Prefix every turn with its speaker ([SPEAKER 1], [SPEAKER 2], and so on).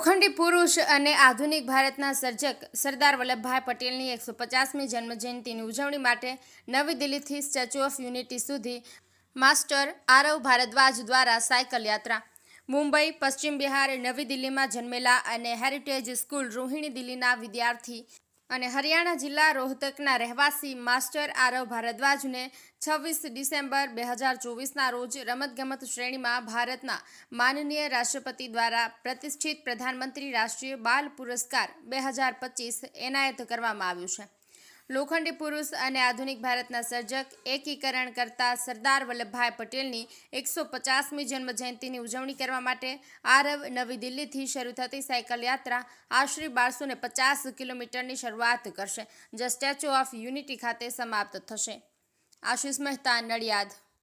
[SPEAKER 1] પુરુષ અને આધુનિક ભારતના સર્જક સરદાર વલ્લભભાઈ પટેલની એકસો પચાસમી જન્મજયંતિની ઉજવણી માટે નવી દિલ્હીથી સ્ટેચ્યુ ઓફ યુનિટી સુધી માસ્ટર આરવ ભારદ્વાજ દ્વારા સાયકલ યાત્રા. મુંબઈ, પશ્ચિમ બિહાર, નવી દિલ્હીમાં જન્મેલા અને હેરિટેજ સ્કૂલ રોહિણી દિલ્હીના વિદ્યાર્થી અને હરિયાણા જિલ્લા રોહતકના રહેવાસી માસ્ટર આરવ ભારદ્વાજને છવ્વીસ ડિસેમ્બર બે હજાર ચોવીસના રોજ રમતગમત શ્રેણીમાં ભારતના માનનીય રાષ્ટ્રપતિ દ્વારા પ્રતિષ્ઠિત પ્રધાનમંત્રી રાષ્ટ્રીય બાલ પુરસ્કાર બે હજાર પચીસ એનાયત કરવામાં આવ્યું છે. લોખંડી પુરુષ અને આધુનિક ભારતના સર્જક એકીકરણ કરતા સરદાર વલ્લભભાઈ પટેલની એકસો પચાસમી જન્મજયંતિની ઉજવણી કરવા માટે આરવ નવી દિલ્હીથી શરૂ થતી સાયકલ યાત્રા આશરે બારસો ને પચાસ કિલોમીટરની શરૂઆત કરશે, જે સ્ટેચ્યુ ઓફ યુનિટી ખાતે સમાપ્ત થશે. આશિષ મહેતા, નડિયાદ.